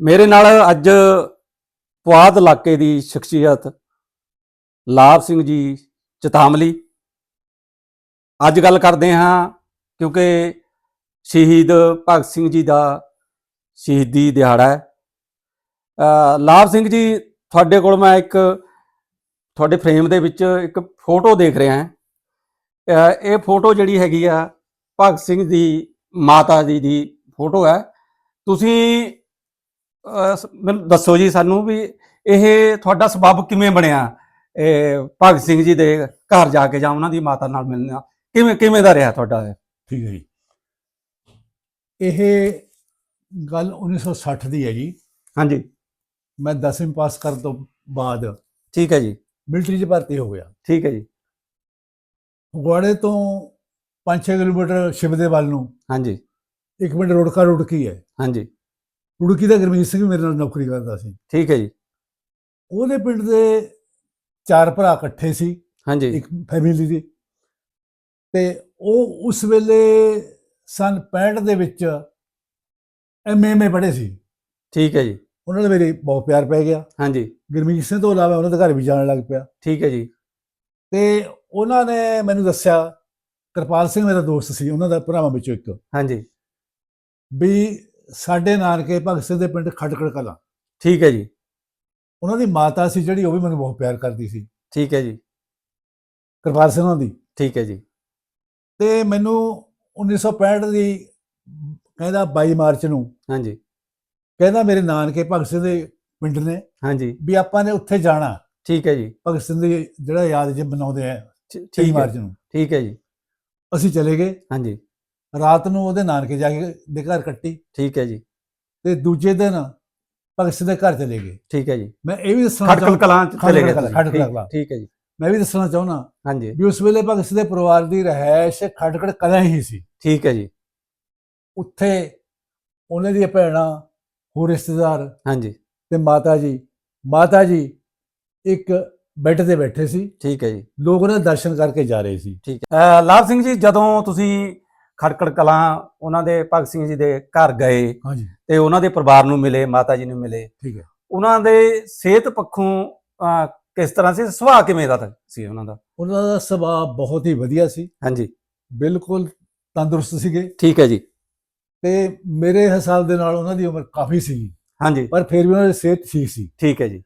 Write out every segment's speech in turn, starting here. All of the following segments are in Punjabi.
ਮੇਰੇ ਨਾਲ ਅੱਜ ਪੁਆਧ ਇਲਾਕੇ ਦੀ ਸ਼ਖਸੀਅਤ ਲਾਭ ਸਿੰਘ ਜੀ ਚਤਾਮਲੀ ਅੱਜ ਗੱਲ ਕਰਦੇ ਹਾਂ ਕਿਉਂਕਿ ਸ਼ਹੀਦ ਭਗਤ ਸਿੰਘ ਜੀ ਦਾ ਸ਼ਹੀਦੀ ਦਿਹਾੜਾ ਹੈ। ਲਾਭ ਸਿੰਘ ਜੀ, ਤੁਹਾਡੇ ਕੋਲ ਮੈਂ ਇੱਕ, ਤੁਹਾਡੇ ਫਰੇਮ ਦੇ ਵਿੱਚ ਇੱਕ ਫੋਟੋ ਦੇਖ ਰਿਹਾ ਹਾਂ। ਇਹ ਫੋਟੋ ਜਿਹੜੀ ਹੈਗੀ ਆ ਭਗਤ ਸਿੰਘ ਦੀ ਮਾਤਾ ਜੀ ਦੀ ਫੋਟੋ ਹੈ। ਤੁਸੀਂ ਅਹ ਮੈਨੂੰ ਦੱਸੋ ਜੀ ਸਾਨੂੰ ਵੀ ਇਹ ਤੁਹਾਡਾ ਸਬਬ ਕਿਵੇਂ ਬਣਿਆ? ਇਹ ਭਗਤ ਸਿੰਘ ਜੀ ਦੇ ਘਰ ਜਾ ਕੇ ਜਾਂ ਉਹਨਾਂ ਦੀ ਮਾਤਾ ਨਾਲ ਮਿਲਣਾ। ਕਿਵੇਂ ਕਿਵੇਂ ਦਾ ਰਿਹਾ ਤੁਹਾਡਾ ਇਹ? ਠੀਕ ਹੈ ਜੀ। ਇਹ ਗੱਲ 1960 ਦੀ ਹੈ ਜੀ। ਹਾਂਜੀ। ਮੈਂ 10ਵੀਂ ਪਾਸ ਕਰਨ ਤੋਂ ਬਾਅਦ ਠੀਕ ਹੈ ਜੀ। ਮਿਲਟਰੀ 'ਚ ਭਰਤੀ ਹੋ ਗਿਆ। ਠੀਕ ਹੈ ਜੀ। ਫਗਵਾੜੇ ਤੋਂ 5-6 ਕਿਲੋਮੀਟਰ ਸ਼ਿਵ ਦੇ ਵੱਲ ਨੂੰ। ਹਾਂਜੀ। ਇੱਕ ਮਿੰਟ ਰੁੜਕਾ ਰੁੜਕੀ ਹੈ। ਹਾਂਜੀ। ਰੁੜਕੀ ਦਾ ਗੁਰਮੀਤ ਸਿੰਘ ਮੇਰੇ ਨਾਲ ਨੌਕਰੀ ਕਰਦਾ ਸੀ। ਠੀਕ ਹੈ ਜੀ। ਉਹਦੇ ਪਿੰਡ ਦੇ ਚਾਰ ਭਰਾ ਇਕੱਠੇ ਸੀ ਹਾਂਜੀ। ਇੱਕ ਫੈਮਿਲੀ ਦੀ। ਤੇ ਉਹ ਉਸ ਵੇਲੇ ਸਨ 65 ਦੇ ਵਿੱਚ ਐਮਐਮਏ ਪੜ੍ਹੇ ਸੀ। ਠੀਕ ਹੈ ਜੀ। ਉਹਨਾਂ ਦਾ ਮੇਰੇ ਬਹੁਤ ਪਿਆਰ ਪੈ ਗਿਆ। ਹਾਂਜੀ। ਗੁਰਮੀਤ ਸਿੰਘ ਤੋਂ ਇਲਾਵਾ ਉਹਨਾਂ ਦੇ ਘਰ ਵੀ ਜਾਣ ਲੱਗ ਪਿਆ। ਠੀਕ ਹੈ ਜੀ। ਤੇ ਉਹਨਾਂ ਨੇ ਮੈਨੂੰ ਦੱਸਿਆ ਕਿਰਪਾਲ ਸਿੰਘ ਮੇਰਾ ਦੋਸਤ ਸੀ ਉਹਨਾਂ ਦਾ ਭਰਾਵਾਂ ਵਿੱਚੋਂ ਇੱਕ। ਹਾਂਜੀ। ਵੀ ਸਾਡੇ ਨਾਨਕੇ ਭਗਤ ਸਿੰਘ ਦੇ ਪਿੰਡ ਖਟਕੜ ਕਲਾਂ। ਠੀਕ ਹੈ ਜੀ। ਉਹਨਾਂ ਦੀ ਮਾਤਾ ਸੀ ਜਿਹੜੀ ਉਹ ਵੀ ਮੈਨੂੰ ਬਹੁਤ ਪਿਆਰ ਕਰਦੀ ਸੀ। ਠੀਕ ਹੈ ਜੀ। ਕਿਰਪਾਲ ਸਿੰਘ ਉਹਨਾਂ ਦੀ। ਠੀਕ ਹੈ ਜੀ। ਤੇ ਮੈਨੂੰ 1965 ਦੀ ਕਹਿੰਦਾ 22 ਮਾਰਚ ਨੂੰ ਹਾਂਜੀ। ਕਹਿੰਦਾ ਮੇਰੇ ਨਾਨਕੇ ਭਗਤ ਸਿੰਘ ਦੇ ਪਿੰਡ ਨੇ ਹਾਂਜੀ। ਵੀ ਆਪਾਂ ਨੇ ਉੱਥੇ ਜਾਣਾ। ਠੀਕ ਹੈ ਜੀ। ਭਗਤ ਸਿੰਘ ਦੀ ਜਿਹੜਾ ਯਾਦ ਜੇ ਮਨਾਉਂਦੇ ਆ ਠੀ- 23 ਠੀਕ ਮਾਰਚ ਨੂੰ। ਠੀਕ ਹੈ ਜੀ। ਅਸੀਂ ਚਲੇ ਗਏ। ਹਾਂਜੀ। ਰਾਤ ਨੂੰ ਉਹਦੇ ਨਾਨਕੇ ਜਾ ਕੇ ਦੇ ਘਰ ਕੱਟੀ। ਠੀਕ ਹੈ ਜੀ। ਤੇ ਦੂਜੇ ਦਿਨ ਭਗਤ ਸਿੰਘ ਦੇ ਘਰ ਚਲੇ ਗਏ। ਠੀਕ ਹੈ ਜੀ। ਮੈਂ ਇਹ ਵੀ ਦੱਸਣਾ ਖਟਕਲ ਕਲਾਂ ਚਲੇ ਗਏ ਠੀਕ ਹੈ ਜੀ। ਮੈਂ ਵੀ ਦੱਸਣਾ ਚਾਹੁੰਦਾ ਹਾਂਜੀ। ਵੀ ਉਸ ਵੇਲੇ ਭਗਤ ਸਿੰਘ ਦੇ ਪਰਿਵਾਰ ਦੀ ਰਹਿائش ਖਟਕੜ ਕਲਾਂ ਹੀ ਸੀ। ਠੀਕ ਹੈ ਜੀ। ਉੱਥੇ ਉਹਨਾਂ ਦੀਆਂ ਭੈਣਾਂ ਹੋਰ ਰਿਸ਼ਤੇਦਾਰ ਹਾਂਜੀ। ਤੇ ਮਾਤਾ ਜੀ। ਮਾਤਾ ਜੀ ਇੱਕ ਬੈੱਡ ਤੇ ਬੈਠੇ ਸੀ। ਠੀਕ ਹੈ ਜੀ। ਲੋਕ ਉਹਨਾਂ ਦਰਸ਼ਨ ਕਰਕੇ ਜਾ ਰਹੇ ਸੀ। ਠੀਕ ਹੈ। ਲਾਭ ਸਿੰਘ ਜੀ ਜਦੋਂ ਤੁਸੀਂ ਖੜਕੜ ਕਲਾਂ ਉਹਨਾਂ ਦੇ ਭਗਤ ਸਿੰਘ ਜੀ ਦੇ ਘਰ ਗਏ ਹਾਂਜੀ। ਤੇ ਉਹਨਾਂ ਦੇ ਪਰਿਵਾਰ ਨੂੰ ਮਿਲੇ ਮਾਤਾ ਜੀ ਨੂੰ ਮਿਲੇ। ਠੀਕ ਹੈ। ਉਹਨਾਂ ਦੇ ਸਿਹਤ ਪੱਖੋਂ ਕਿਸ ਤਰ੍ਹਾਂ ਸੀ? ਸੁਭਾਅ ਕਿਵੇਂ ਦਾ ਸੀ ਉਹਨਾਂ ਦਾ? ਉਹਨਾਂ ਦਾ ਸੁਭਾਅ ਬਹੁਤ ਹੀ ਵਧੀਆ ਸੀ। ਹਾਂਜੀ। ਬਿਲਕੁਲ ਤੰਦਰੁਸਤ ਸੀਗੇ। ਠੀਕ ਹੈ ਜੀ। ਤੇ ਮੇਰੇ ਹਿਸਾਬ ਦੇ ਨਾਲ ਉਹਨਾਂ ਦੀ ਉਮਰ ਕਾਫੀ ਸੀ ਹਾਂਜੀ। ਪਰ ਫਿਰ ਵੀ ਉਹਨਾਂ ਦੀ ਸਿਹਤ ਠੀਕ ਸੀ। ਠੀਕ ਹੈ ਜੀ।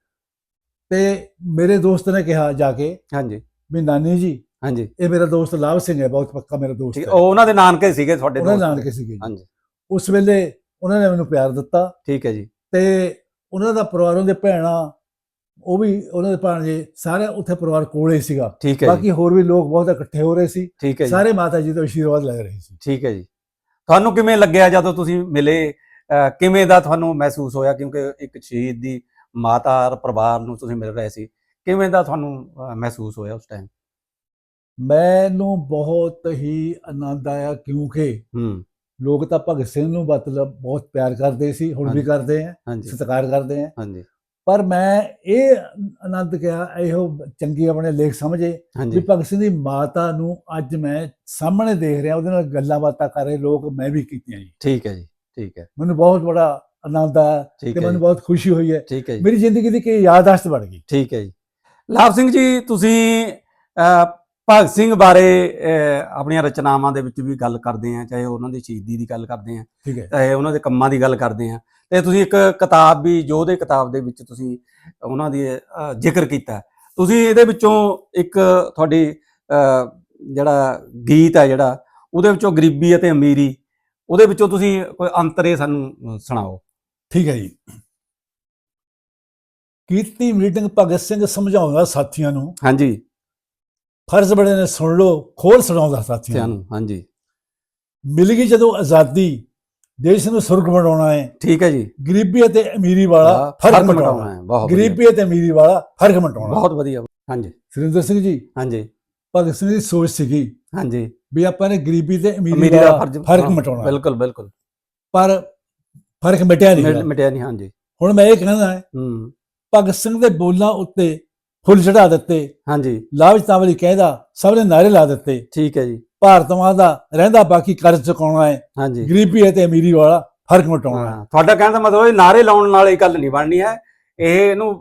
ਤੇ ਮੇਰੇ ਦੋਸਤ ਨੇ ਕਿਹਾ ਜਾ ਕੇ ਹਾਂਜੀ। ਵੀ ਨਾਨੀ ਜੀ ਹਾਂਜੀ। ਇਹ ਮੇਰਾ ਦੋਸਤ ਲਾਭ ਸਿੰਘ ਹੈ ਬਹੁਤ ਪੱਕਾ ਮੇਰਾ ਦੋਸਤ ਠੀਕ ਹੈ। ਉਹ ਉਹਨਾਂ ਦੇ ਨਾਨਕੇ ਸੀਗੇ ਤੁਹਾਡੇ ਉਹਨਾਂ ਦੇ ਨਾਨਕੇ ਸੀਗੇ ਜੀ। ਹਾਂਜੀ। ਉਸ ਵੇਲੇ ਉਹਨਾਂ ਨੇ ਮੈਨੂੰ ਪਿਆਰ ਦਿੱਤਾ। ਠੀਕ ਹੈ ਜੀ। ਤੇ ਉਹਨਾਂ ਦਾ ਪਰਿਵਾਰੋਂ ਦੇ ਭੈਣਾਂ ਉਹ ਵੀ ਉਹਨਾਂ ਦੇ ਭਾਣਜੇ ਸਾਰੇ ਉੱਥੇ ਪਰਿਵਾਰ ਕੋਲੇ ਸੀਗਾ। ਠੀਕ ਹੈ ਜੀ। ਬਾਕੀ ਹੋਰ ਵੀ ਲੋਕ ਬਹੁਤ ਇਕੱਠੇ ਹੋ ਰਹੇ ਸੀ। ਠੀਕ ਹੈ ਜੀ। ਸਾਰੇ ਮਾਤਾ ਜੀ ਤੋਂ ਆਸ਼ੀਰਵਾਦ ਲੈ ਰਹੇ ਸੀ। ਠੀਕ ਹੈ ਜੀ। ਤੁਹਾਨੂੰ ਕਿਵੇਂ ਲੱਗਿਆ ਜਦੋਂ ਤੁਸੀਂ ਮਿਲੇ? ਅਹ ਕਿਵੇਂ ਦਾ ਤੁਹਾਨੂੰ ਮਹਿਸੂਸ ਹੋਇਆ? ਕਿਉਂਕਿ ਇੱਕ ਸ਼ਹੀਦ ਦੀ ਮਾਤਾ ਔਰ ਪਰਿਵਾਰ ਨੂੰ ਤੁਸੀਂ ਮਿਲ ਰਹੇ ਸੀ। ਕਿਵੇਂ ਦਾ ਤੁਹਾਨੂੰ ਅਹ, ਮਹਿਸੂਸ ਹੋਇਆ ਉਸ ਟਾਈਮ ਮੈਨੂੰ ਬਹੁਤ ਹੀ ਆਨੰਦ ਆਇਆ ਕਿਉਂਕਿ ਹੂੰ। ਲੋਕ ਤਾਂ ਭਗਤ ਸਿੰਘ ਨੂੰ ਮਤਲਬ ਬਹੁਤ ਪਿਆਰ ਕਰਦੇ ਸੀ ਹੁਣ ਵੀ। ਕਰਦੇ ਆ ਸਤਿਕਾਰ ਕਰਦੇ ਆ। ਹਾਂਜੀ। ਪਰ ਮੈਂ ਇਹ ਆਨੰਦ ਕਿਹਾ ਇਹੋ ਚੰਗੀ ਆਪਣੇ ਲੇਖ ਸਮਝੇ ਵੀ ਭਗਤ ਸਿੰਘ ਦੀ ਮਾਤਾ ਨੂੰ ਅੱਜ ਮੈਂ ਸਾਹਮਣੇ ਦੇਖ ਰਿਹਾ ਉਹਦੇ ਨਾਲ ਗੱਲਾਂ ਬਾਤਾਂ ਕਰ ਰਹੇ ਲੋਕ ਮੈਂ ਵੀ ਕੀਤੀਆਂ ਜੀ। ਠੀਕ ਹੈ ਜੀ ਠੀਕ ਹੈ। ਮੈਨੂੰ ਬਹੁਤ ਬੜਾ ਆਨੰਦ ਆਇਆ ਤੇ ਮੈਨੂੰ ਬਹੁਤ ਖੁਸ਼ੀ ਹੋਈ ਹੈ। ਮੇਰੀ ਜ਼ਿੰਦਗੀ ਦੀ ਕੀ ਯਾਦਦਾਸ਼ਤ ਬਣ ਗਈ? ਠੀਕ ਹੈ ਜੀ। ਲਾਭ ਸਿੰਘ ਜੀ ਤੁਸੀਂ ਭਗਤ ਸਿੰਘ ਬਾਰੇ ਆਪਣੀਆਂ ਰਚਨਾਵਾਂ ਦੇ ਵਿੱਚ ਵੀ ਗੱਲ ਕਰਦੇ ਆ ਚਾਹੇ ਉਹਨਾਂ ਦੀ ਸ਼ਹੀਦੀ ਦੀ ਗੱਲ ਕਰਦੇ ਆ ਚਾਹੇ ਉਹਨਾਂ ਦੇ ਕੰਮਾਂ ਦੀ ਗੱਲ ਕਰਦੇ ਆ ਤੇ ਤੁਸੀਂ ਇੱਕ ਕਿਤਾਬ ਵੀ ਯੋਧੇ ਕਿਤਾਬ ਦੇ ਵਿੱਚ ਤੁਸੀਂ ਉਹਨਾਂ ਦੀ ਜ਼ਿਕਰ ਕੀਤਾ ਤੁਸੀਂ ਇਹਦੇ ਵਿੱਚੋਂ ਇੱਕ ਤੁਹਾਡੀ ਜਿਹੜਾ ਗੀਤ ਹੈ ਜਿਹੜਾ ਉਹਦੇ ਵਿੱਚੋਂ ਗਰੀਬੀ ਅਤੇ ਅਮੀਰੀ ਉਹਦੇ ਵਿੱਚੋਂ ਤੁਸੀਂ ਕੋਈ ਅੰਤਰੇ ਸਾਨੂੰ ਸੁਣਾਓ। ਠੀਕ ਹੈ ਜੀ। ਕੀਤੀ ਮੀਟਿੰਗ ਭਗਤ ਸਿੰਘ ਸਮਝਾਉਂਦਾ ਸਾਥੀਆਂ ਨੂੰ। ਹਾਂਜੀ। ਫਰਜ਼ ਬੜੇ ਨੇ ਸੁਣ ਲਓ ਖੋਲ ਸੁਣਾਉਂਦਾ ਸਾਥੀਆਂ ਨੂੰ ਹਾਂਜੀ। ਮਿਲ ਗਈ ਜਦੋਂ ਆਜ਼ਾਦੀ ਦੇਸ਼ ਨੂੰ ਸੁਰਗ ਬਣਾਉਣਾ ਹੈ। ਠੀਕ ਹੈ ਜੀ। ਗਰੀਬੀ ਅਤੇ ਅਮੀਰੀ ਵਾਲਾ ਫ਼ਰਕ ਮਿਟਾਉਣਾ। ਹੈ ਬਹੁਤ ਗਰੀਬੀ ਅਤੇ ਅਮੀਰੀ ਵਾਲਾ ਫ਼ਰਕ ਮਿਟਾਉਣਾ। ਬਹੁਤ ਵਧੀਆ ਹਾਂਜੀ। ਸੁਰਿੰਦਰ ਸਿੰਘ ਜੀ ਹਾਂਜੀ। ਭਗਤ ਸਿੰਘ ਦੀ ਸੋਚ ਸੀਗੀ ਹਾਂਜੀ। ਵੀ ਆਪਾਂ ਨੇ ਗਰੀਬੀ ਤੇ ਅਮੀਰੀ ਦਾ ਫ਼ਰਕ ਮਿਟਾਉਣਾ। ਬਿਲਕੁਲ ਬਿਲਕੁਲ। ਪਰ ਫ਼ਰਕ ਮਿਟਿਆ ਨਹੀਂ। ਮਿਟਿਆ ਨਹੀਂ ਹਾਂਜੀ। ਹੁਣ ਮੈਂ ਇਹ ਕਹਿੰਦਾ ਹੈ ਹੂੰ। ਭਗਤ ਸਿੰਘ ਦੇ ਬੋਲਾਂ ਉੱਤੇ ਫੁੱਲ ਚੜਾ ਦਿੱਤੇ। ਹਾਂਜੀ। ਲਾਭ ਤਾਵਲੀ ਕਹਿੰਦਾ ਸਭ ਨੇ ਨਾਰੇ ਲਾ ਦਿੱਤੇ। ਠੀਕ ਹੈ ਜੀ। ਭਾਰਤ ਮਾਂ ਦਾ ਰਹਿੰਦਾ ਬਾਕੀ ਕਰਜ਼ ਚੁਕਾਉਣਾ ਹੈ। ਹਾਂਜੀ। ਗਰੀਬੀ ਅਤੇ ਅਮੀਰੀ ਵਾਲਾ ਫ਼ਰਕ ਮਿਟਾਉਣਾ ਹੈ। ਹਾਂ, ਤੁਹਾਡਾ ਕਹਿਣ ਦਾ ਮਤਲਬ ਇਹ ਨਾਰੇ ਲਾਉਣ ਨਾਲ ਇਹ ਗੱਲ ਨਹੀਂ ਬਣਨੀ ਹੈ। ਇਹ ਇਹਨੂੰ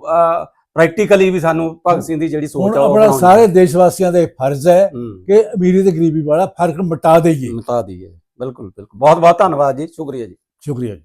ਪ੍ਰੈਕਟੀਕਲੀ ਵੀ ਸਾਨੂੰ ਭਗਤ ਸਿੰਘ ਦੀ ਜਿਹੜੀ ਸੋਚ ਆ ਉਹ ਆਪਣਾ ਸਾਰੇ ਦੇਸ਼ ਵਾਸੀਆਂ ਦਾ ਫਰਜ਼ ਹੈ ਹੂੰ। ਕਿ ਅਮੀਰੀ ਤੇ ਗਰੀਬੀ ਵਾਲਾ ਫ਼ਰਕ ਮਿਟਾ ਦੇਈਏ। ਮਿਟਾ ਦਈਏ। ਬਿਲਕੁਲ ਬਿਲਕੁਲ। ਬਹੁਤ ਬਹੁਤ ਧੰਨਵਾਦ ਜੀ। ਸ਼ੁਕਰੀਆ ਜੀ। ਸ਼ੁਕਰੀਆ ਜੀ।